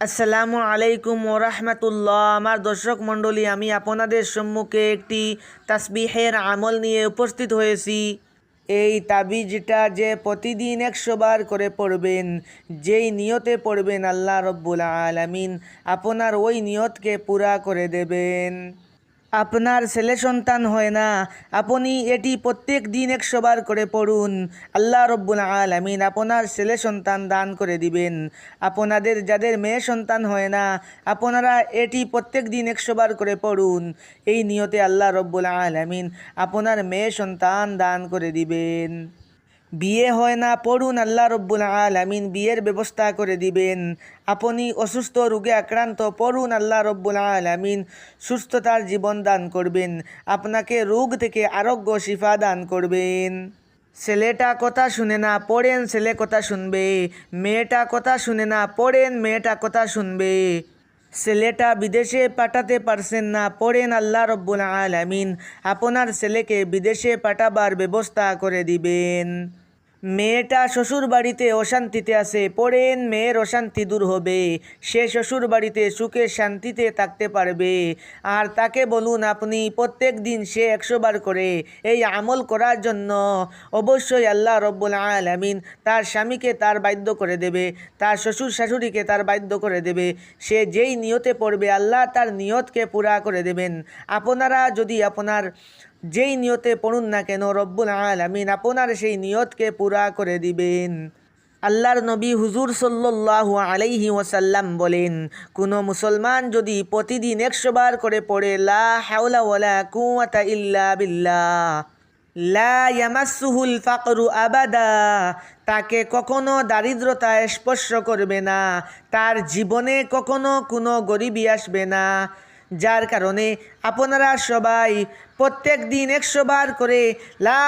আসসালামু আলাইকুম ওরহমতুল্লাহ। আমার দর্শক মণ্ডলী, আমি আপনাদের সম্মুখে একটি তাসবিহের আমল নিয়ে উপস্থিত হয়েছি। এই তাবিজটা যে প্রতিদিন একশো বার করে পড়বেন, যেই নিয়তে পড়বেন আল্লাহ রব্বুল আলমিন, আপনার ওই নিয়তকে পুরা করে দেবেন। আপনার ছেলে সন্তান হয় না। আপনি এটি প্রত্যেক দিন একশো বার করে পড়ুন। আল্লাহ রব্বুল আলামিন আপনার ছেলে সন্তান দান করে দিবেন। আপনাদের যাদের মেয়ে সন্তান হয় না, আপনারা এটি প্রত্যেক দিন একশো বার করে পড়ুন। এই নিয়তে আল্লাহ রব্বুল আলামিন আপনার মেয়ে সন্তান দান করে দিবেন। বিয়ে হয় না, পড়ুন আল্লাহ রব্বুল আলামিন, বিয়ের ব্যবস্থা করে দিবেন। আপনি অসুস্থ, রোগে আক্রান্ত, পড়ুন আল্লাহ রব্বুল আলামিন, সুস্থতার জীবন দান করবেন। আপনাকে রোগ থেকে আরোগ্য শিফা দান করবেন। ছেলেটা কথা শুনে না, পড়েন, ছেলে কথা শুনবে। মেয়েটা কথা শুনে না, পড়েন, মেয়েটা কথা শুনবে। ছেলেটা বিদেশে পাঠাতে পারছেন না, পড়েন আল্লাহ রব্বুল আলামিন। আপনার ছেলেকে বিদেশে পাঠাবার ব্যবস্থা করে দিবেন। মেয়েটা শ্বশুর বাড়িতে অশান্তিতে আছে পড়েন মেয়ের অশান্তি দূর হবে। সে শ্বশুর বাড়িতে সুখে শান্তিতে থাকতে পারবে। আর তাকে বলুন আপনি, প্রত্যেক দিন সে একশো বার করে এই আমল করার জন্য অবশ্যই আল্লাহ রব্বুল আলামিন তার স্বামীকে তার বাধ্য করে দেবে, তার শ্বশুর শাশুড়িকে তার বাধ্য করে দেবে। সে যেই নিয়তে পড়বে, আল্লাহ তার নিয়তকে পুরা করে দেবেন। আপনারা যদি আপনার যেই নিয়তে পড়ুন না কেন রব্বুল আলামিন আপনার সেই নিয়তকে পুরা করে দিবেন। আল্লাহর নবী হুজুর সাল্লাল্লাহু আলাইহি ওয়াসাল্লাম বলেন, কোনো মুসলমান যদি প্রতিদিন একশো বার করে পড়ে, লা হাওলা কুওয়াতা ইল্লা বিল্লাহ। লা ফাকরু আবাদা। তাকে কখনো দারিদ্রতা স্পর্শ করবে না। তার জীবনে কখনো কোনো গরিবী আসবে না। যার কারণে আপনারা সবাই প্রত্যেক দিন একশো বার করে লা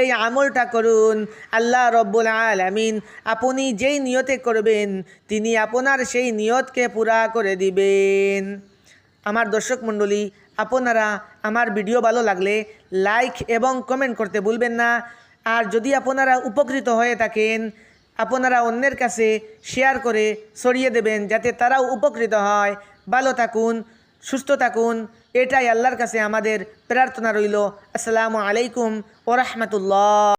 এই আমলটা করুন। আল্লাহ রব্বুল আলামিন আপনি যেই নিয়তে করবেন, তিনি আপনার সেই নিয়তকে পুরা করে দিবেন। আমার দর্শক মণ্ডলী, আপনারা আমার ভিডিও ভালো লাগলে লাইক এবং কমেন্ট করতে ভুলবেন না। আর যদি আপনারা উপকৃত হয়ে থাকেন আপনারা অন্যের কাছে শেয়ার করে ছড়িয়ে দেবেন যাতে তারাও উপকৃত হয়। ভালো থাকুন, সুস্থ থাকুন, এটাই আল্লাহর কাছে আমাদের প্রার্থনা রইল। আসসালামু আলাইকুম ওরহমতুল্লাহ